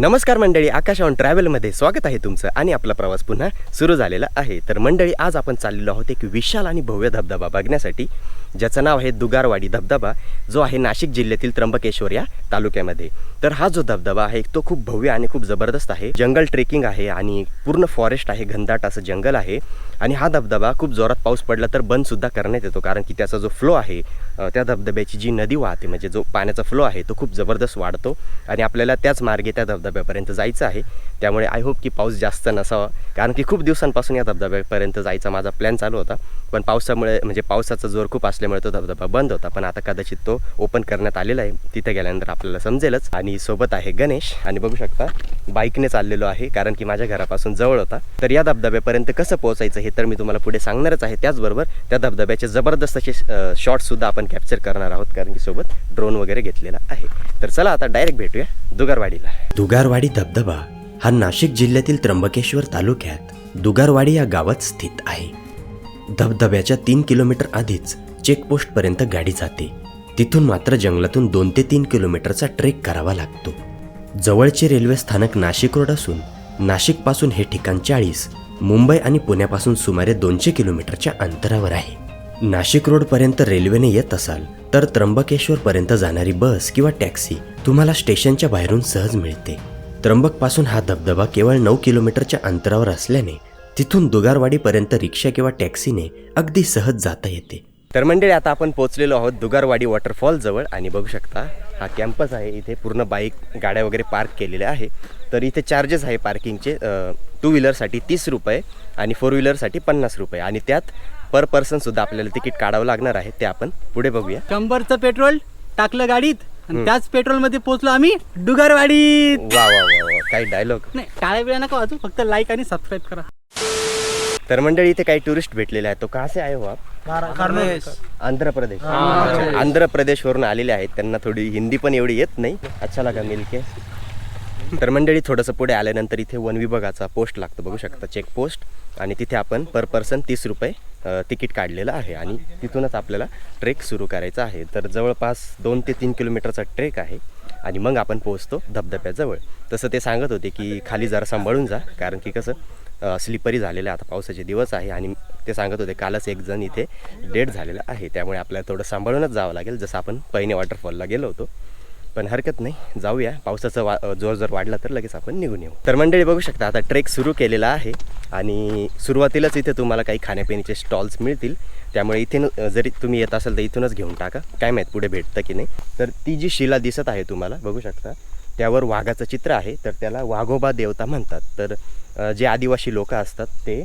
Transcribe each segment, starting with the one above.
नमस्कार मंडळी आकाश ऑन ट्रॅव्हलमध्ये स्वागत आहे तुमचं आणि आपला प्रवास पुन्हा सुरू झालेला आहे. तर मंडळी आज आपण चाललेलो आहोत एक विशाल आणि भव्य धबधबा बघण्यासाठी ज्याचं नाव आहे दुगारवाडी धबधबा जो आहे नाशिक जिल्ह्यातील त्र्यंबकेश्वर या तालुक्यामध्ये. तर हा जो धबधबा आहे तो खूप भव्य आणि खूप जबरदस्त आहे. जंगल ट्रेकिंग आहे आणि पूर्ण फॉरेस्ट आहे घनदाट असं जंगल आहे. आणि हा धबधबा खूप जोरात पाऊस पडला तर बंदसुद्धा करण्यात येतो कारण की त्याचा जो फ्लो आहे त्या धबधब्याची जी नदी वाहते म्हणजे जो पाण्याचा फ्लो आहे तो खूप जबरदस्त वाढतो. आणि आपल्याला त्याच मार्गे त्या धबधब्यापर्यंत जायचं आहे. त्यामुळे आय होप की पाऊस जास्त नसावा. कारण की खूप दिवसांपासून या धबधब्यापर्यंत जायचा माझा प्लॅन चालू होता. पण पावसामुळे म्हणजे पावसाचा जोर खूप असल्यामुळे तो धबधबा बंद होता. पण आता कदाचित तो ओपन करण्यात आलेला आहे. तिथे गेल्यानंतर आपल्याला समजेलच. आणि सोबत आहे गणेश. आणि बघू शकता बाईकने चाललेलो आहे. कारण की माझ्या घरापासून जवळ होता. तर या धबधब्यापर्यंत कसं पोहोचायचं हे तर मी तुम्हाला पुढे सांगणारच आहे. त्याचबरोबर त्या धबधब्याचे जबरदस्त असे शॉर्ट सुद्धा आपण कॅप्चर करणार आहोत. कारण की सोबत ड्रोन वगैरे घेतलेला आहे. तर चला आता डायरेक्ट भेटूया दुगारवाडीला. दुगारवाडी धबधबा हा नाशिक जिल्ह्यातील त्र्यंबकेश्वर तालुक्यात दुगारवाडी या गावात स्थित आहे. धबधब्याच्या तीन किलोमीटर आधीच चेकपोस्टपर्यंत गाडी जाते. तिथून मात्र जंगलातून दोन ते तीन किलोमीटरचा ट्रेक करावा लागतो. जवळचे रेल्वे स्थानक नाशिक रोड असून नाशिकपासून हे ठिकाण चाळीस मुंबई आणि पुण्यापासून सुमारे दोनशे किलोमीटरच्या अंतरावर आहे. नाशिक रोडपर्यंत रेल्वेने येत असाल तर त्र्यंबकेश्वरपर्यंत जाणारी बस किंवा टॅक्सी तुम्हाला स्टेशनच्या बाहेरून सहज मिळते. त्र्यंबकपासून हा धबधबा केवळ नऊ किलोमीटरच्या अंतरावर असल्याने तिथून दुगारवाडीपर्यंत रिक्षा किंवा टॅक्सीने अगदी सहज जाता येते. तर मंडळी आता आपण पोहोचलेलो आहोत दुगारवाडी वॉटरफॉल जवळ आणि बघू शकता हा कॅम्पस आहे. इथे पूर्ण बाईक गाड्या वगैरे पार्क केलेल्या आहे. तर इथे चार्जेस आहे पार्किंगचे. टू व्हीलरसाठी तीस रुपये आणि फोर व्हीलरसाठी पन्नास रुपये आणि त्यात पर पर्सनसुद्धा आपल्याला तिकीट काढावं लागणार आहे ते आपण पुढे बघूया. शंभरचं पेट्रोल टाकलं गाडीत आणि त्याच पेट्रोलमध्ये पोहोचलो आम्ही डुगारवाडीत. वा वा वा वा काही डायलॉग नाही टाळ्या बिळ्या नका वाजू फक्त लाईक आणि सबस्क्राईब करा. तर मंडळी इथे काही टुरिस्ट भेटलेले आहेत. तो कसे आहे हो आप? आंध्र प्रदेश. अच्छा, आंध्र प्रदेशवरून आलेले आहेत. त्यांना थोडी हिंदी पण एवढी येत नाही. अच्छा लागा मिलके. तर मंडळी थोडंसं पुढे आल्यानंतर इथे वन विभागाचा पोस्ट लागतो बघू शकता. चेक पोस्ट आणि तिथे आपण पर पर्सन तीस रुपये तिकीट काढलेलं आहे. आणि तिथूनच आपल्याला ट्रेक सुरू करायचा आहे. तर जवळपास दोन ते तीन किलोमीटरचा ट्रेक आहे. आणि मग आपण पोहोचतो धबधब्याजवळ. तसं ते सांगत होते की खाली जरा सांभाळून जा. कारण की कसं स्लिपरी झालेलं आहे आता पावसाचे दिवस आहे. आणि ते सांगत होते कालच एक जण इथे डेट झालेला आहे. त्यामुळे आपल्याला थोडं सांभाळूनच जावं लागेल. जसं आपण पहिने वॉटरफॉलला गेलो होतो. पण हरकत नाही. जाऊया. पावसाचा वा जोर जर वाढला तर लगेच आपण निघून येऊ. तर मंडळी बघू शकता आता ट्रेक सुरू केलेला आहे आणि सुरुवातीलाच इथे तुम्हाला काही खाण्यापिण्याचे स्टॉल्स मिळतील. त्यामुळे इथे जरी तुम्ही येत असाल तर इथूनच घेऊन टाका. काय माहीत पुढे भेटतं की नाही. तर ती जी शिला दिसत आहे तुम्हाला बघू शकता त्यावर वाघाचं चित्र आहे. तर त्याला वाघोबा देवता म्हणतात. तर जे आदिवासी लोक असतात ते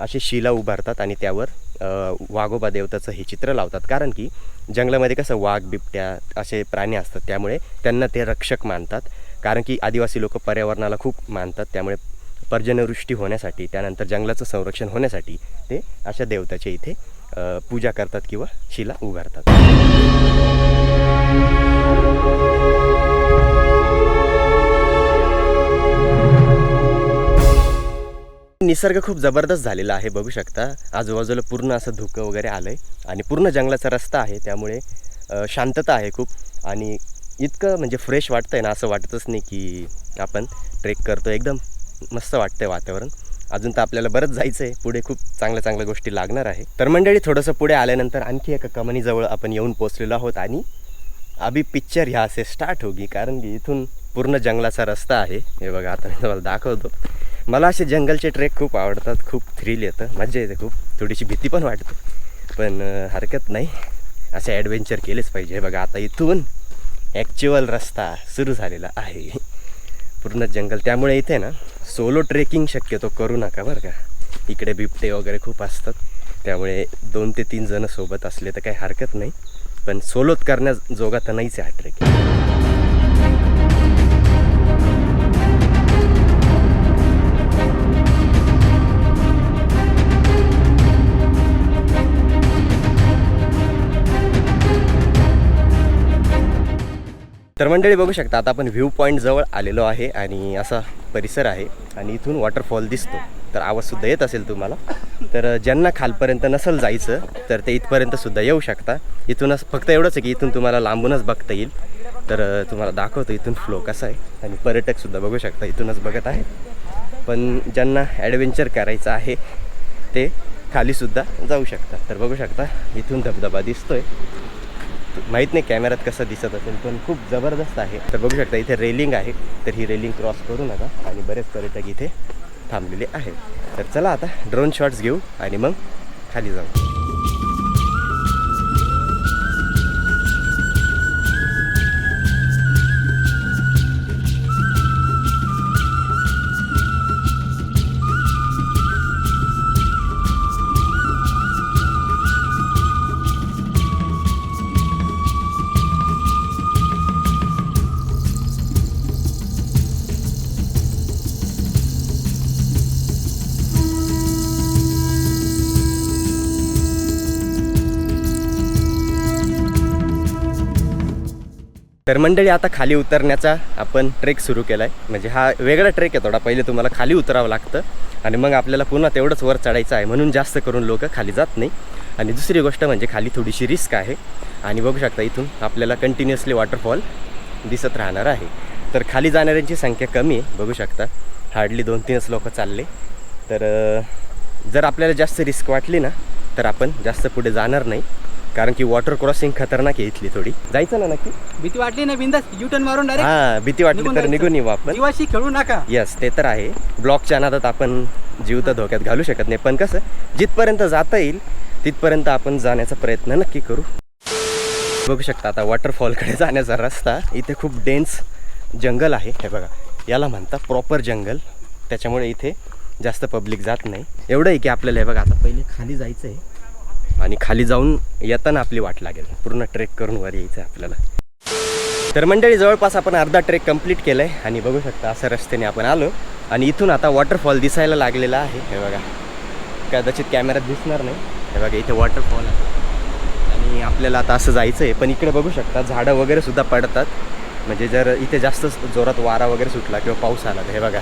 असे शिला उभारतात आणि त्यावर वाघोबा देवताचं हे चित्र लावतात. कारण की जंगलामध्ये कसं वाघ बिबट्या असे प्राणी असतात. त्यामुळे त्यांना ते रक्षक मानतात. कारण की आदिवासी लोक पर्यावरणाला खूप मानतात. त्यामुळे पर्जन्यवृष्टी होण्यासाठी त्यानंतर जंगलाचं संरक्षण होण्यासाठी ते अशा देवताचे इथे पूजा करतात किंवा शिला उभारतात. निसर्ग खूप जबरदस्त झालेला आहे बघू शकता. आजूबाजूला पूर्ण असं धुकं वगैरे आलं आहे आणि पूर्ण जंगलाचा रस्ता आहे त्यामुळे शांतता आहे खूप. आणि इतकं म्हणजे फ्रेश वाटतं आहे ना असं वाटतच नाही की आपण ट्रेक करतो एकदम मस्त वाटतं आहे वातावरण. अजून तर आपल्याला बरंच जायचं आहे पुढे खूप चांगल्या चांगल्या गोष्टी लागणार आहे. तर मंडळी थोडंसं पुढे आल्यानंतर आणखी एका कमानीजवळ आपण येऊन पोचलेलो आहोत. आणि अभि पिक्चर ह्या असे स्टार्ट होगी. कारण की इथून पूर्ण जंगलाचा रस्ता आहे. हे बघा आता मी तुम्हाला दाखवतो. मला असे जंगलचे ट्रेक खूप आवडतात खूप थ्रिल येतं मजा येते खूप. थोडीशी भीती पण वाटते. पण हरकत नाही. असे ॲडव्हेंचर केलेच पाहिजे. बघा आता इथून ॲक्च्युअल रस्ता सुरू झालेला आहे. पूर्ण जंगल. त्यामुळे इथे ना सोलो ट्रेकिंग शक्यतो करू नका बरं का. इकडे बिबटे वगैरे खूप असतात. त्यामुळे दोन ते तीन जण सोबत असले तर काही हरकत नाही. पण सोलोत करण्याजोगा तर नाहीच आहे हा ट्रेकिंग तर मंडळी बघू शकता आता आपण व्ह्यू पॉईंट जवळ आलेलो आहे आणि असा परिसर आहे आणि इथून वॉटरफॉल दिसतो. तर आवाजसुद्धा येत असेल तुम्हाला. तर ज्यांना खालपर्यंत नसेल जायचं तर ते इथपर्यंत सुद्धा येऊ शकता. इथूनच फक्त एवढंच आहे की इथून तुम्हाला लांबूनच बघता येईल. तर तुम्हाला दाखवतो इथून फ्लो कसा आहे. आणि पर्यटकसुद्धा बघू शकता इथूनच बघत आहे पण ज्यांना ॲडव्हेंचर करायचं आहे ते खालीसुद्धा जाऊ शकता. तर बघू शकता इथून धबधबा दिसतोय. माहीत नाही कॅमेऱ्यात कसं दिसत असेल पण खूप जबरदस्त आहे. तर बघू शकता इथे रेलिंग आहे तर ही रेलिंग क्रॉस करू नका आणि बरेच पर्यटक इथे थांबलेले आहेत. तर चला आता ड्रोन शॉट्स घेऊ आणि मग खाली जाऊ. तर मंडळी आता खाली उतरण्याचा आपण ट्रेक सुरू केला आहे म्हणजे हा वेगळा ट्रेक आहे थोडा. पहिले तुम्हाला खाली उतरावं लागतं आणि मग आपल्याला पुन्हा तेवढंच वर चढायचं आहे म्हणून जास्त करून लोक खाली जात नाही. आणि दुसरी गोष्ट म्हणजे खाली थोडीशी रिस्क आहे. आणि बघू शकता इथून आपल्याला कंटिन्युअसली वॉटरफॉल दिसत राहणार आहे. तर खाली जाणाऱ्यांची संख्या कमी आहे बघू शकता. हार्डली दोन तीनच लोक चालले. तर जर आपल्याला जास्त रिस्क वाटली ना तर आपण जास्त पुढे जाणार नाही. कारण की वॉटर क्रॉसिंग खतरनाक आहे इथली थोडी. जायचं ना नक्की? भीती वाटली ना बिंदास? युटर्न मारून डायरेक्ट हा भीती वाटली तर निघून येऊ आपण. जीवाशी खेळू नका. यस ते तर आहे. ब्लॉकच्या नादात आपण जीव तर धोक्यात घालू शकत नाही. पण कसं जिथपर्यंत जाता येईल तिथपर्यंत आपण जाण्याचा प्रयत्न नक्की करू. बघू शकता आता वॉटरफॉलकडे जाण्याचा रस्ता. इथे खूप डेन्स जंगल आहे. हे बघा याला म्हणता प्रॉपर जंगल त्याच्यामुळे इथे जास्त पब्लिक जात नाही. एवढं आहे की आपल्याला हे बघा आता पहिले खाली जायचं आहे आणि खाली जाऊन येताना आपली वाट लागेल. पूर्ण ट्रेक करून वर यायचं आहे आपल्याला. तर मंडळी जवळपास आपण अर्धा ट्रेक कंप्लीट केलं आहे आणि बघू शकता असं रस्त्याने आपण आलो. आणि इथून आता वॉटरफॉल दिसायला लागलेला आहे. हे बघा. कदाचित कॅमेऱ्यात दिसणार नाही. हे बघा इथे वॉटरफॉल आहे. आणि आपल्याला आता असं जायचं आहे पण इकडे बघू शकता झाडं वगैरे सुद्धा पडतात. म्हणजे जर इथे जास्त जोरात वारा वगैरे सुटला किंवा पाऊस आला तर हे बघा.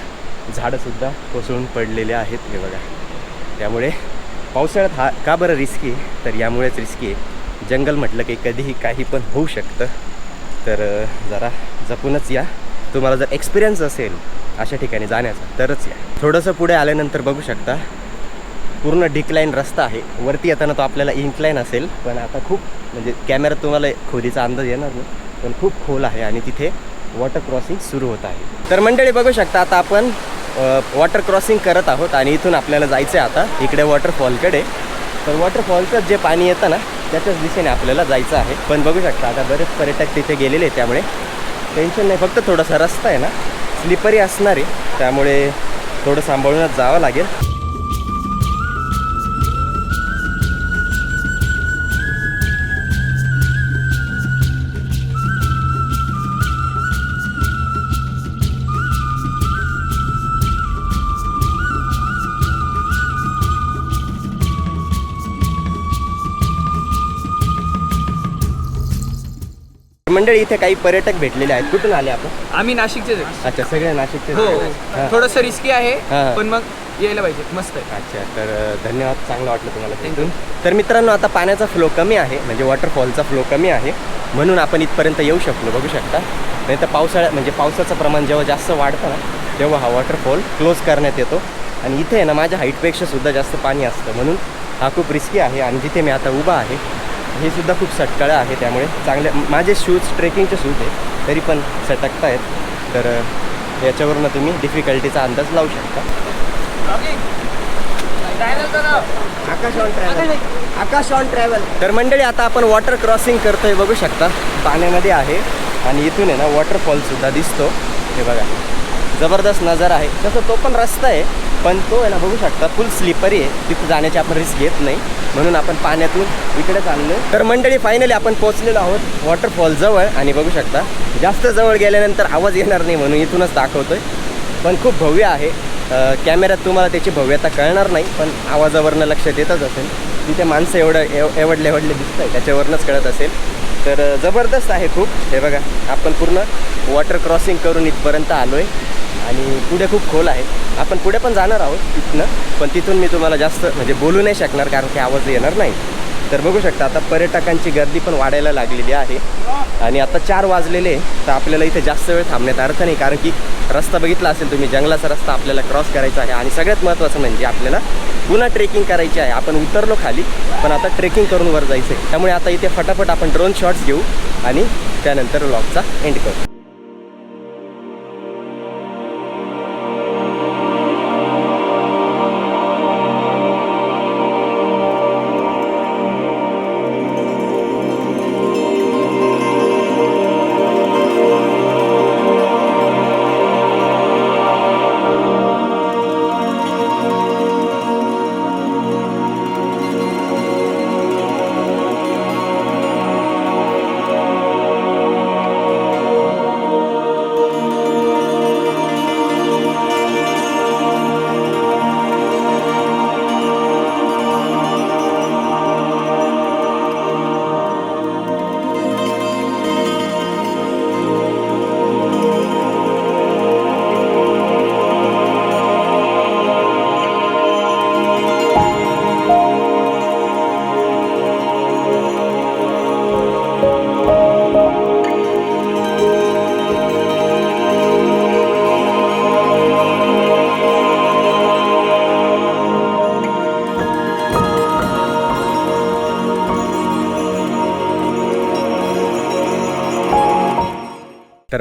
झाडंसुद्धा कोसळून पडलेले आहेत. हे बघा. त्यामुळे पावसाळ्यात हा का बरं रिस्की आहे? तर यामुळेच रिस्की आहे. जंगल म्हटलं की कधीही काही पण होऊ शकतं. तर जरा जपूनच या. तुम्हाला जर एक्सपिरियन्स असेल अशा ठिकाणी जाण्याचा तरच या. थोडंसं पुढे आल्यानंतर बघू शकता. पूर्ण डिक्लाईन रस्ता आहे. वरती येताना तो आपल्याला इन्क्लाईन असेल. पण आता खूप म्हणजे कॅमेऱ्यात तुम्हाला खोलीचा अंदाज येणार नाही. पण खूप खोल आहे आणि तिथे वॉटर क्रॉसिंग सुरू होत आहे. तर मंडळी बघू शकता आता आपण वॉटर क्रॉसिंग करत आहोत आणि इथून आपल्याला जायचं आहे आता. इकडे वॉटरफॉलकडे तर वॉटरफॉलचं जे पाणी येतं ना त्याच्याच दिशेने आपल्याला जायचं आहे. पण बघू शकता आता बरेच पर्यटक तिथे गेलेले आहेत त्यामुळे. टेन्शन नाही फक्त थोडासा रस्ता आहे ना. स्लिपरी असणार आहे. त्यामुळे थोडं सांभाळूनच जावं लागेल. मंडळी इथे काही पर्यटक भेटलेले आहेत. कुठून आले आपण? आम्ही नाशिकचेच आहे. अच्छा सगळे नाशिकचे हो हां. थोडंसं रिस्की आहे. पण मग यायला पाहिजे. मस्त आहे. अच्छा तर अ, धन्यवाद. चांगलं वाटलं तुम्हाला तिथून तर मित्रांनो आता पाण्याचा फ्लो कमी आहे म्हणजे वॉटरफॉलचा फ्लो कमी आहे. म्हणून आपण इथपर्यंत येऊ शकलो बघू शकता. नाही तर पावसाळ्यात म्हणजे पावसाचं प्रमाण जेव्हा जास्त वाढतं ना तेव्हा हा वॉटरफॉल क्लोज करण्यात येतो. आणि इथे आहे ना माझ्या हाईटपेक्षा सुद्धा जास्त पाणी असतं. म्हणून हा खूप रिस्की आहे आणि जिथे मी आता उभा आहे हे सुद्धा खूप सटकळं आहे त्यामुळे चांगले माझे शूज ट्रेकिंगचे शूज आहे तरी पण सटकत आहेत तर याच्यावरनं तुम्ही डिफिकल्टीचा अंदाज लावू शकता. Akash on travel Akash on travel तर मंडळी आता आपण वॉटर क्रॉसिंग करतोय बघू शकता. पाण्यामध्ये आहे आणि इथून आहे ना वॉटरफॉल सुद्धा दिसतो. हे बघा. जबरदस्त नजारा आहे. तसं तो पण रस्ता आहे पण तो आहे ना बघू शकता फुल स्लिपरी आहे. तिथं जाण्याची आपण रिस्क घेत नाही. म्हणून आपण पाण्यातून इकडे चाललो. तर मंडळी फायनली आपण पोहोचलेलो आहोत वॉटरफॉल जवळ. आणि बघू शकता जास्त जवळ गेल्यानंतर आवाज येणार नाही म्हणून इथूनच दाखवतोय. पण खूप भव्य आहे. कॅमेऱ्यात तुम्हाला त्याची भव्यता कळणार नाही पण आवाजावरनं लक्षात येतच असेल. तिथे माणसं एवढं एव एवढले एवढले दिसत आहे त्याच्यावरनंच कळत असेल. तर जबरदस्त आहे खूप. हे बघा आपण पूर्ण वॉटर क्रॉसिंग करून इथपर्यंत आलो आहे आणि पुढे खूप खोल आहे. आपण पुढे पण जाणार आहोत तिथनं पण तिथून मी तुम्हाला जास्त म्हणजे बोलू नाही शकणार कारण की आवाज येणार नाही. तर बघू शकता आता पर्यटकांची गर्दी पण वाढायला लागलेली आहे. आणि आता चार वाजलेले तर आपल्याला इथे जास्त वेळ थांबण्यात अर्थ नाही कारण की रस्ता बघितला असेल तुम्ही जंगलाचा रस्ता आपल्याला क्रॉस करायचा आहे. आणि सगळ्यात महत्त्वाचं म्हणजे आपल्याला पुन्हा ट्रेकिंग करायची आहे. आपण उतरलो खाली पण आता ट्रेकिंग करून वर जायचं आहे त्यामुळे आता इथे फटाफट आपण ड्रोन शॉट्स घेऊ आणि त्यानंतर लॉकचा एंड करू.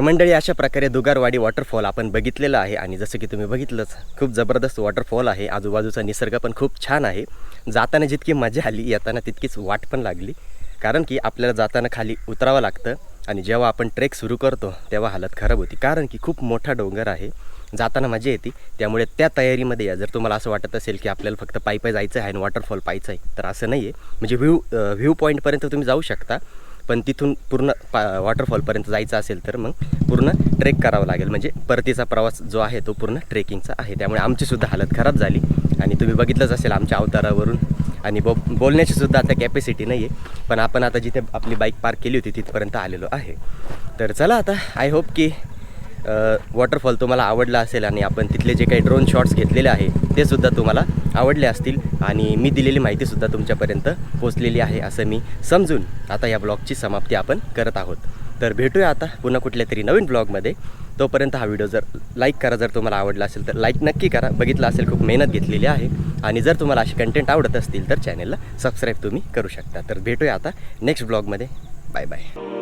मंडळी अशा प्रकारे दुगारवाडी वॉटरफॉल आपण बघितलेलं आहे आणि जसं की तुम्ही बघितलंच खूप जबरदस्त वॉटरफॉल आहे. आजूबाजूचा निसर्ग पण खूप छान आहे. जाताना जितकी मजा आली येताना तितकीच वाट पण लागली. कारण की आपल्याला जाताना खाली उतरावं लागतं आणि जेव्हा आपण ट्रेक सुरू करतो तेव्हा हालत खराब होती. कारण की खूप मोठा डोंगर आहे. जाताना मजा येते. त्यामुळे त्या तयारीमध्ये या जर तुम्हाला असं वाटत असेल की आपल्याला फक्त पायी जायचं आहे आणि वॉटरफॉल पाहायचं आहे तर असं नाही आहे म्हणजे व्ह्यू व्ह्यू पॉईंटपर्यंत तुम्ही जाऊ शकता. पण तिथून पूर्ण पा वॉटरफॉलपर्यंत जायचं असेल तर मग पूर्ण ट्रेक करावं लागेल. म्हणजे परतीचा प्रवास जो आहे तो पूर्ण ट्रेकिंगचा आहे. त्यामुळे आमचीसुद्धा हालत खराब झाली. आणि तुम्ही बघितलंच असेल आमच्या अवतारावरून. आणि बो बोलण्याचीसुद्धा आता कॅपॅसिटी नाही आहे पण आपण आता जिथे आपली बाईक पार्क केली होती तिथपर्यंत आलेलो आहे. तर चला आता आय होप की वॉटरफॉल तुम्हाला आवडला असेल आणि आपण तिथले जे काही ड्रोन शॉट्स घेतलेले आहे ते सुद्धा तुम्हाला आवडले असतील. आणि मी दिलेली माहितीसुद्धा तुमच्यापर्यंत पोचलेली आहे असं मी समजून आता या ब्लॉगची समाप्ती आपण करत आहोत. तर भेटूया आता पुन्हा कुठल्या तरी नवीन ब्लॉगमध्ये तोपर्यंत हा व्हिडिओ जर लाईक करा जर तुम्हाला आवडला असेल तर लाईक नक्की करा. बघितलं असेल खूप मेहनत घेतलेली आहे. आणि जर तुम्हाला असे कंटेंट आवडत असतील तर चॅनलला सबस्क्राईब तुम्ही करू शकता. तर भेटूया आता नेक्स्ट ब्लॉगमध्ये बाय बाय